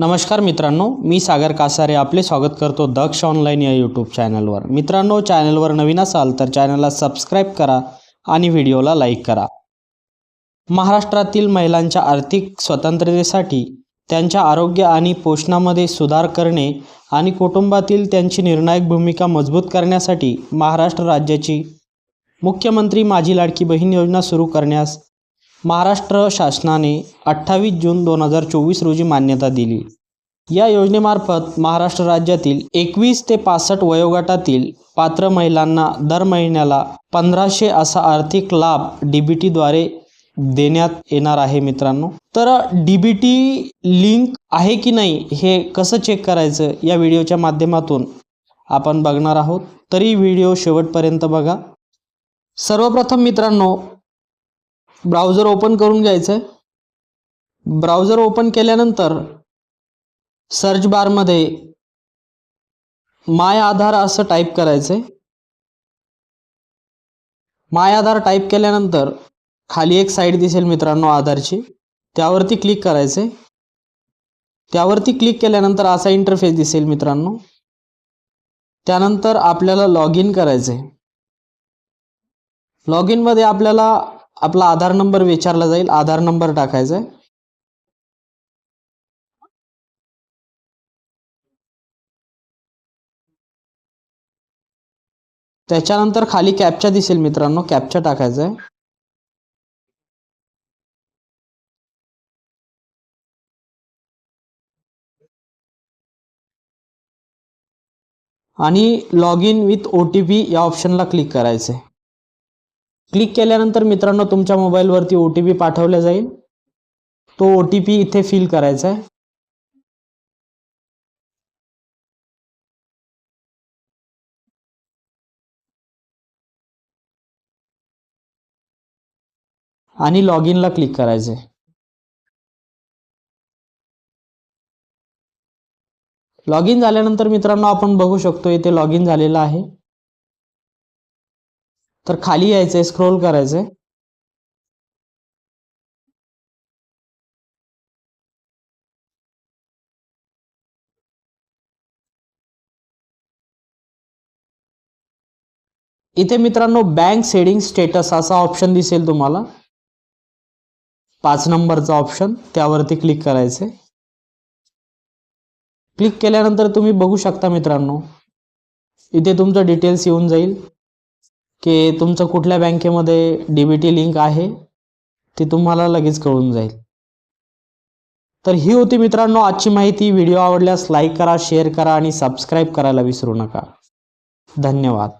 नमस्कार मित्रांनो मी सागर कासारे आपले स्वागत करतो दक्ष ऑनलाईन या यूट्यूब चॅनलवर. मित्रांनो चॅनलवर नवीन असाल तर चॅनलला सबस्क्राईब करा आणि व्हिडिओला लाईक करा. महाराष्ट्रातील महिलांच्या आर्थिक स्वतंत्रतेसाठी त्यांच्या आरोग्य आणि पोषणामध्ये सुधार करणे आणि कुटुंबातील त्यांची निर्णायक भूमिका मजबूत करण्यासाठी महाराष्ट्र राज्याची मुख्यमंत्री माझी लाडकी बहीण योजना सुरू करण्यास महाराष्ट्र शासनाने अठ्ठावीस जून दोन हजार चोवीस रोजी मान्यता दिली. या योजनेमार्फत महाराष्ट्र राज्यातील एकवीस ते पासष्ट वयोगटातील पात्र महिलांना दर महिन्याला पंधराशे असा आर्थिक लाभ डी बी टीद्वारे देण्यात येणार आहे मित्रांनो. तर डी बी टी लिंक आहे की नाही हे कसं चेक करायचं या व्हिडिओच्या माध्यमातून आपण बघणार आहोत. तरी व्हिडिओ शेवटपर्यंत बघा. सर्वप्रथम मित्रांनो ब्राउझर ओपन करून घ्यायचं आहे ब्राउझर ओपन केल्यानंतर सर्च बारमध्ये माय आधार असं टाईप करायचं आहे माय आधार टाईप केल्यानंतर खाली एक साईट दिसेल मित्रांनो आधारची. त्यावरती क्लिक करायचे त्यावरती क्लिक केल्यानंतर असा इंटरफेस दिसेल मित्रांनो. त्यानंतर आपल्याला लॉग इन करायचं आहे लॉग इनमध्ये आपल्याला आपला आधार नंबर विचारला जाईल. आधार नंबर टाकायचा आहे. त्याच्यानंतर खाली कॅपचा दिसेल मित्रांनो. कॅपचा टाकायचा आहे. आणि log in with O T P या ऑप्शनला क्लिक करायचं आहे. क्लिक केल्यानंतर मित्रांनो तुमच्या मोबाईलवरती ओ टी पी पाठवला जाईल. तो ओ टी पी इथे फिल करायचा आहे. आणि लॉग इनला क्लिक करायचं आहे लॉग इन झाल्यानंतर मित्रांनो आपण बघू शकतो इथे लॉग इन झालेलं आहे. तर खाली यायचं आहे स्क्रोल करायचं आहे इथे मित्रांनो बँक सेडिंग स्टेटस असा ऑप्शन दिसेल तुम्हाला. पाच नंबरचा ऑप्शन त्यावरती क्लिक करायचे क्लिक केल्यानंतर तुम्ही बघू शकता मित्रांनो इथे तुमचं डिटेल्स येऊन जाईल. की तुमचं कुठल्या बँकेमध्ये डी बी टी लिंक आहे ती तुम्हाला लगेच कळून जाईल. तर ही होती मित्रांनो आजची माहिती. व्हिडिओ आवडल्यास लाईक करा शेअर करा आणि सबस्क्राईब करायला विसरू नका. धन्यवाद.